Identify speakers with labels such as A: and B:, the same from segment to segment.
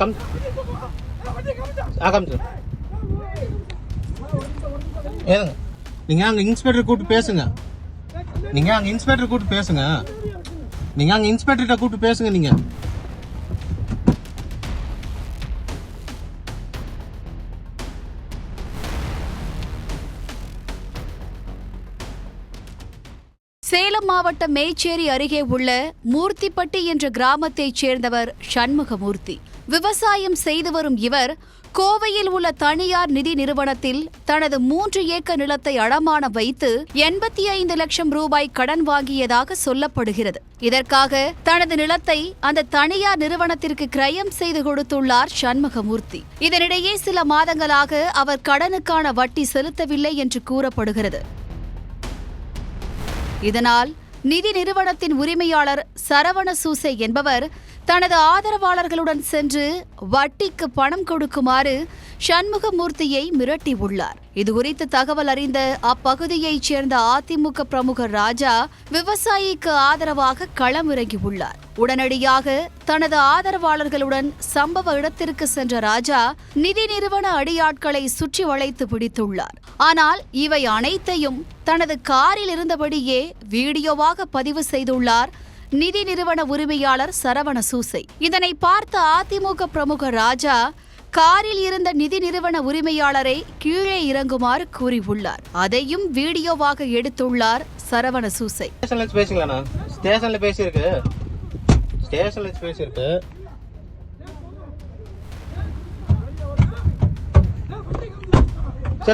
A: Come ஆ காமிச்சு ஏதுங்க நீங்க அங்க இன்ஸ்பெக்டர் கூப்பிட்டு பேசுங்க. நீங்க அங்க இன்ஸ்பெக்டர் கூப்பிட்டு பேசுங்க. நீங்க அங்க இன்ஸ்பெக்டர்கிட்ட கூப்பிட்டு பேசுங்க நீங்க.
B: சேலம் மாவட்டம் மேச்சேரி அருகே உள்ள மூர்த்திப்பட்டி என்ற கிராமத்தைச் சேர்ந்தவர் சண்முகமூர்த்தி. விவசாயம் செய்து வரும் இவர் கோவையில் உள்ள தனியார் நிதி நிறுவனத்தில் தனது மூன்று ஏக்கர் நிலத்தை அடமான வைத்து எண்பத்தி ஐந்து லட்சம் ரூபாய் கடன் வாங்கியதாக சொல்லப்படுகிறது. இதற்காக தனது நிலத்தை அந்த தனியார் நிறுவனத்திற்கு கிரயம் செய்து கொடுத்துள்ளார் சண்முகமூர்த்தி. இதனிடையே சில மாதங்களாக அவர் கடனுக்கான வட்டி செலுத்தவில்லை என்று கூறப்படுகிறது. இதனால் நிதி நிறுவனத்தின் உரிமையாளர் சரவண சூசை என்பவர் தனது ஆதரவாளர்களுடன் சென்று வட்டிக்கு பணம் கொடுக்குமாறு சண்முகமூர்த்தியை மிரட்டியுள்ளார். இதுகுறித்து தகவல் அறிந்த அப்பகுதியைச் சேர்ந்த அதிமுக பிரமுகர் ராஜா விவசாயிக்கு ஆதரவாக களமிறங்கியுள்ளார். உடனடியாக தனது ஆதரவாளர்களுடன் சம்பவ இடத்திற்கு சென்ற ராஜா நிதி நிறுவன அடியாட்களை சுற்றி வளைத்து பிடித்துள்ளார். ஆனால் இவை அனைத்தையும் தனது காரில் இருந்தபடியே வீடியோவாக பதிவு செய்துள்ளார் நிதி நிறுவன உரிமையாளர் சரவண சூசை. இதனை பார்த்த அதிமுக பிரமுகர் ராஜா காரில் இருந்த நிதி நிறுவன உரிமையாளரை கீழே இறங்குமாறு கூறியுள்ளார். அதையும் வீடியோவாக எடுத்துள்ளார் சரவண சூசை.
A: பேசுங்களா ஸ்டேஷன்ல பேசியிருக்கு. ஸ்டேஷன்ல பேசியிருக்கு.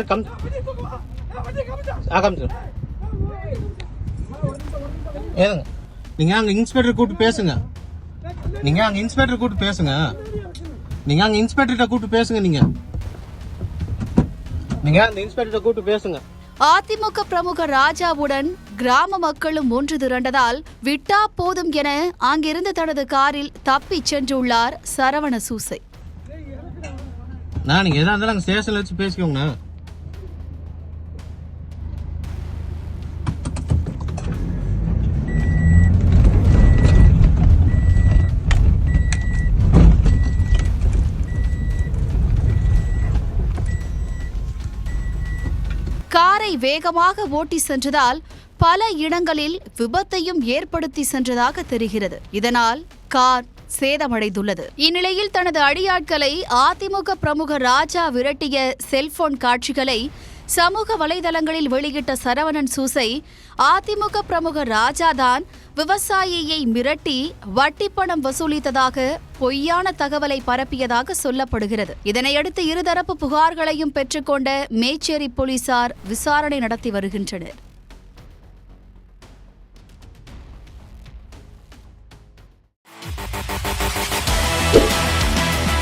A: கம். ஆ ஏதுங்க நீங்க அங்க இன்ஸ்பெக்டர் கூப்பிட்டு பேசுங்க. நீங்க அங்க இன்ஸ்பெக்டர் கூப்பிட்டு பேசுங்க. நீங்க அங்க இன்ஸ்பெக்டர்கிட்ட கூப்பிட்டு பேசுங்க நீங்க. நீங்க அந்த இன்ஸ்பெக்டர்கிட்ட கூப்பிட்டு பேசுங்க.
B: அதிமுக பிரமுகர் ராஜாவுடன் கிராம மக்களும் ஒன்று திரண்டதால் விட்டா போதும் என அங்கிருந்து தனது காரில் தப்பிச் சென்றுள்ளார் சரவண சூசை.
A: நான் எதா இருந்தாலும் ஸ்டேஷன்ல வச்சு பேசிக்கோங்கண்ணா.
B: காரை வேகமாக ஓட்டி சென்றதால் பல இடங்களில் விபத்தையும் ஏற்படுத்தி சென்றதாக தெரிகிறது. இதனால் கார் சேதமடைந்துள்ளது. இந்நிலையில் தனது அடியாட்களை அதிமுக பிரமுகர் ராஜா விரட்டிய செல்போன் காட்சிகளை சமூக வலைதளங்களில் வெளியிட்ட சரவணன் சூசை அதிமுக பிரமுகர் ராஜாதான் விவசாயியை மிரட்டி வட்டி பணம் வசூலித்ததாக பொய்யான தகவலை பரப்பியதாக சொல்லப்படுகிறது. இதனையடுத்து இருதரப்பு புகார்களையும் பெற்றுக்கொண்ட மேச்சேரி போலீசார் விசாரணை நடத்தி வருகின்றனர்.